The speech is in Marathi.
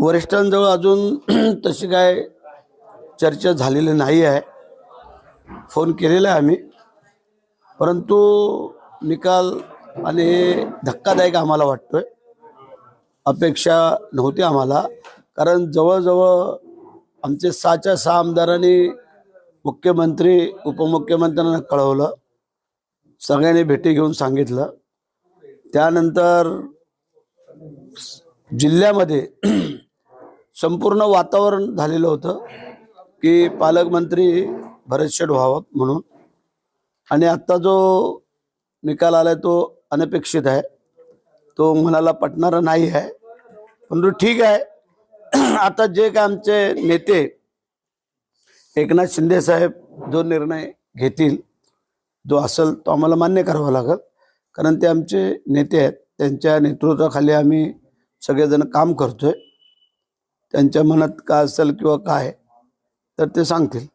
वरिष्ठांजवळ अजून तशी काय चर्चा झालेली नाही आहे. फोन केलेला आहे आम्ही. परंतु निकाल आणि हे धक्कादायक आम्हाला वाटतोय. अपेक्षा नव्हती आम्हाला. कारण जवळजवळ आमचे सहाच्या सहा आमदारांनी मुख्यमंत्री उपमुख्यमंत्र्यांना कळवलं. सगळ्यांनी भेटी घेऊन सांगितलं. त्यानंतर जिल्ह्यामध्ये संपूर्ण वातावरण झालेलं होतं की पालकमंत्री भरत शेठ व्हावं म्हणून. आणि आत्ता जो निकाल आलाय तो अनपेक्षित आहे. तो मनाला पटणारा नाही आहे. परंतु ठीक आहे. आता जे काय आमचे नेते एकनाथ शिंदे साहेब जो निर्णय घेतील जो असेल तो आम्हाला मान्य करावा लागेल. कारण ते आमचे नेते आहेत. त्यांच्या नेतृत्वाखाली आम्ही सगळेजण काम करतोय. त्यांच्या मनात काय असेल किंवा काय तर ते सांगतील.